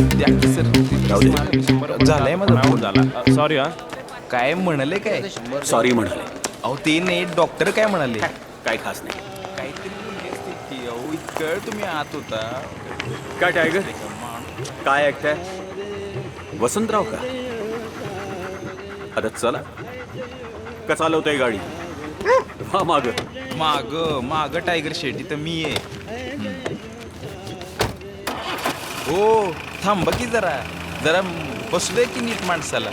द्या की सर झालंय माझं फोन झाला. सॉरी हा. काय म्हणाले काय? सॉरी म्हणाले. अहो ते नाही डॉक्टर काय म्हणाले? काय खास नाही. काहीतरी बोलली असतील की अहो इतकं तुम्ही आत होता. काय टायगर काय ऐकताय वसंतराव का? आता चला. का चालवतोय गाडी? हा माग. माग माग टायगर शेट इथं मी आहे. हो. थांब की जरा. जरा बसलोय की नीट माणसाला?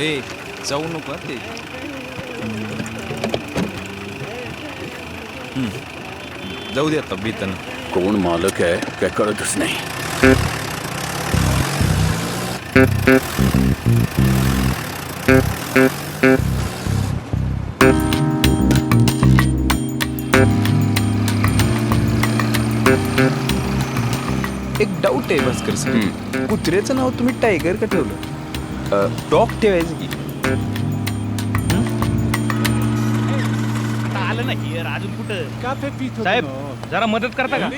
ए जाऊ नको ते. जाऊ दे आता बीतन कोण मालक आहे काय कळतच नाही. डाऊट आहे भास्कर सर? कुत्र्याचं नाव तुम्ही टायगर का ठेवलं? डॉग ठेवायचं की? आलं नाही यार अजून कुठं? काफे पित साहेब जरा मदत करता का?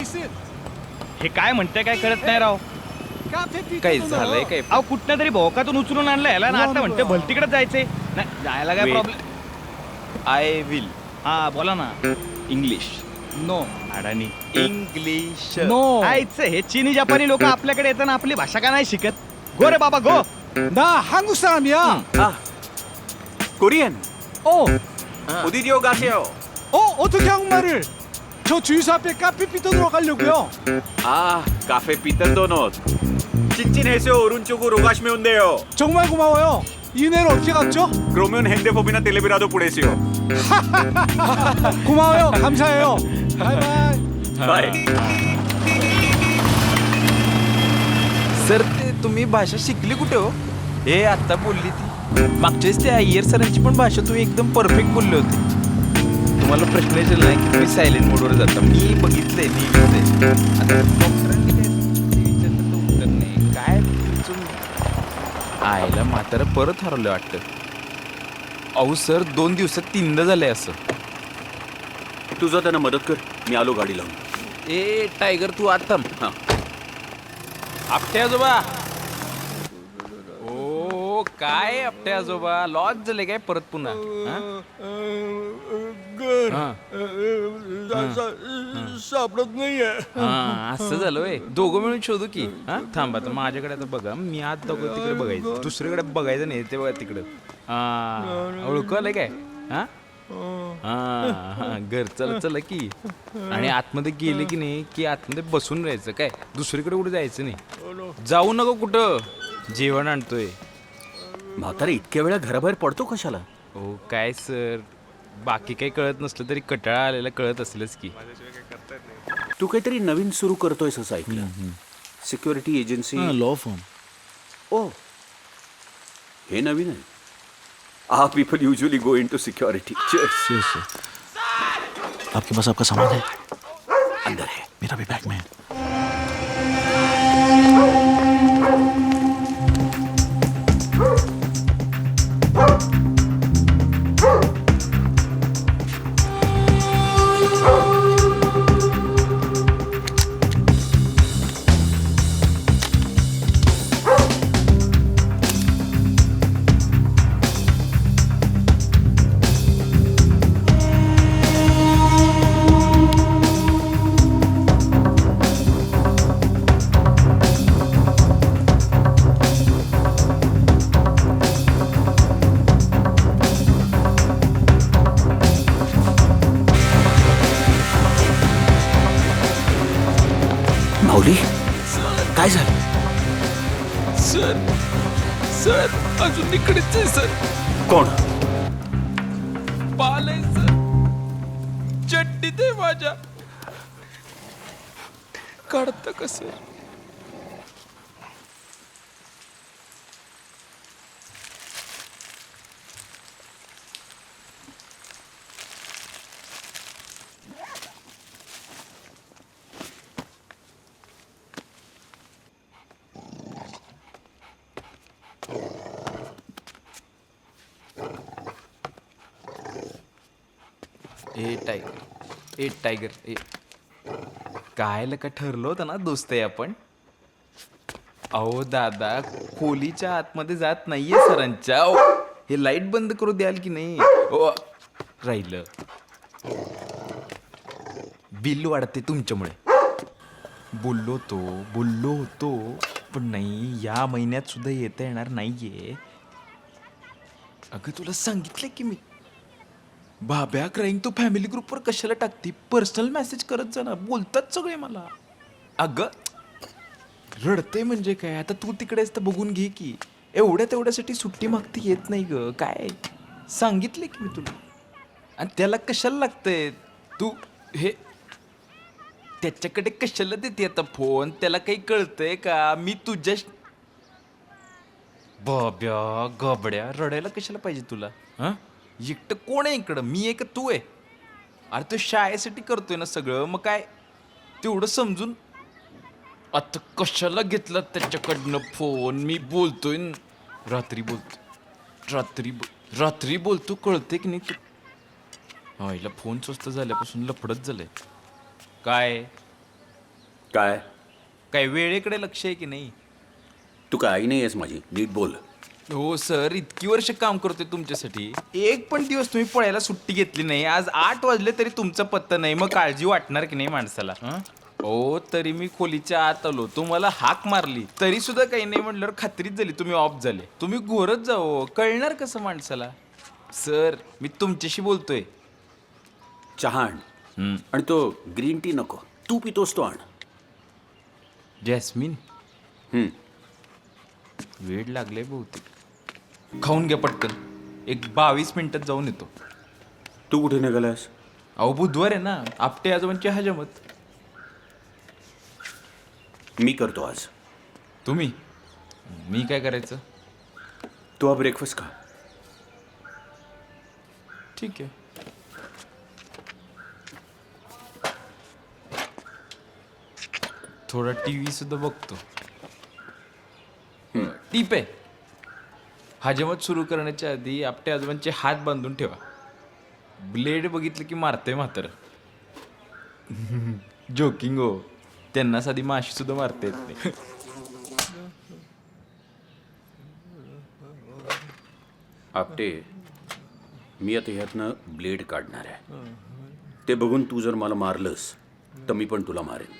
हे काय म्हणते काय कळत नाही राव. काफे पित काय झालंय काय? अहो कुठनं तरी भोकातून उचलून आणलं याला ना आता म्हणते भलतीकडे जायचंय. नाही जायला काय Wait. प्रॉब्लेम आय विल हा बोला ना. English no Adani English No. आयचं हे चीनी जपानी लोक आपल्याकडे येताना आपली भाषा का नाही शिकत गो रे बाबा गो 나 한국 사람이야. 아, 코리안 어, 어디로 가세요? 어 어떻게 한국말을? 저 주유소 앞에 카페 피터들어 가려고요. 아, 카페 피터 도넛. 직진해서 오른쪽으로 가시면 돼요. 정말 고마워요. 이 은혜를 어떻게 갚죠? 그러면 핸드폰이나 텔레비라도 보내세요. 고마워요. 감사해요. 바이바이. बाय सर ते तुम्ही भाषा शिकली कुठे हो हे आता बोलली ती मागच्याच त्या अय्यर सरांची पण भाषा तुम्ही एकदम परफेक्ट बोलले होते तुम्हाला प्रश्न विचारला नाही की तुम्ही सायलेंट मोडवर जाता मी बघितलंय लिहिलंय आता डॉक्टरांनी काय विचारलं तर उत्तर नाही काय तुमचं आईला म्हातारा परत हरवलं वाटतं अहो सर दोन दिवसात तीनदा झालंय असं. तुझं त्यांना मदत कर. मी आलो गाडी लावून. ए टायगर तू आता हा. आपटे आजोबा. ओ काय आपटे आजोबा? लॉस झाले काय परत पुन्हा? हा? हा. सापडत नाहीये. हा, असं झालं वय दोघं मिळून शोधू की. हा थांबा तर माझ्याकडे आता बघा. मी आज दोघं तिकडे बघायचं. दुसरीकडे बघायचं नाही ते बघा तिकडं. हा ओळखलं काय? हा? हा हा घर चला चला की. आणि आतमध्ये गेले की नाही की आतमध्ये बसून राहायचं काय? दुसरीकडे कुठे जायचं नाही. जाऊ नको कुठं. जेवण आणतोय. म्हातारा इतक्या वेळा घराबाहेर पडतो कशाला? हो काय सर? बाकी काही कळत नसलं तरी कटाळा आलेला कळत असेलच की. तू काहीतरी नवीन सुरू करतोयस असं ऐकलं. सिक्युरिटी एजन्सी लॉ फॉर्म ओ हे नवीन आहे. आ people usually go into security आपके पास आपका सामान है? अंदर है। मेरा भी बैग में है। माऊली काय झालं? सर सर अजून इकडेच आहे सर. कोण? पाल आहे सर. माझ्या. काढतं कसं? ए टायगर ए टायगर ए. कायला का ठरलं होतं ना दोस्त आहे आपण? अहो दादा खोलीच्या आतमध्ये जात नाहीये सरांच्या. हे लाइट बंद करू द्याल की नाही? ओ, राहिलं. बिल वाढते तुमच्यामुळे. बोललो तो बोललो होतो पण नाही या महिन्यात सुद्धा येता येणार नाहीये. अगं तुला सांगितलं की मी बाब्या क्राईंग तू फॅमिली ग्रुपवर कशाला टाकते? पर्सनल मेसेज करत जा ना. बोलतात सगळे मला. अगं रडते म्हणजे काय? आता तू तिकडेच तर बघून घे की. एवढ्या तेवढ्यासाठी सुट्टी मागती येत नाही ग. काय? सांगितले की मी तुला. आणि त्याला कशाला लागतंय? तू हे त्याच्याकडे कशाला देते आता फोन त्याला काही कळतंय का? मी तुझ्या बाब्या गबड्या रडायला कशाला पाहिजे तुला? हां? एकटं कोण आहे इकडं? मी आहे का तू आहे. अरे तो शाळेसाठी करतोय ना सगळं. मग काय? तेवढं समजून. आता कशाला घेतला त्याच्याकडनं फोन? मी बोलतोय न- रात्री बोलतो रात्री बो- रात्री बोलतो कळते की नाही तू? हिला फोन स्वस्त झाल्यापासून लफडत झालंय. काय? काय? काय वेळेकडे लक्ष आहे की नाही? तू काय आई नाही आहेस माझी. नीट बोल. हो सर. इतकी वर्ष काम करतोय तुमच्यासाठी. एक पण दिवस तुम्ही पळायला सुट्टी घेतली नाही. आज आठ वाजले तरी तुमचा पत्ता नाही. मग काळजी वाटणार की नाही माणसाला हं? हो तरी मी खोलीच्या आत आलो. तुम्हाला हाक मारली. तरी सुद्धा काही नाही म्हटल्यावर खात्रीच झाली. तुम्ही ऑफ झाले. तुम्ही घोरच जाओ कळणार कसं माणसाला? सर मी तुमच्याशी बोलतोय. चहा आण. हं. आणि तो ग्रीन टी नको. तू पितोस तो आण. जॅस्मिन? हं. वेळ लागले बहुतेक. खाऊन घ्या पटकन. एक बावीस मिनिटात जाऊन येतो. तू कुठे निघालास? अहो बुधवार आहे ना. आपटे आजोबांची हजमत. मी करतो आज. तुम्ही? मी काय करायचं? तू हा ब्रेकफास्ट खा. ठीक आहे. थोडा टी व्ही सुद्धा बघतो. टीप आहे. हजमत सुरू करण्याच्या आधी आपटे आजोबांचे हात बांधून ठेवा. ब्लेड बघितलं की मारते म्हातर. जोकिंग हो. त्यांना साधी माशी सुद्धा मारता येत नाही. आपटे मी आता ह्यातनं ब्लेड काढणार आहे. ते बघून तू जर मला मारलंस तर मी पण तुला मारेन.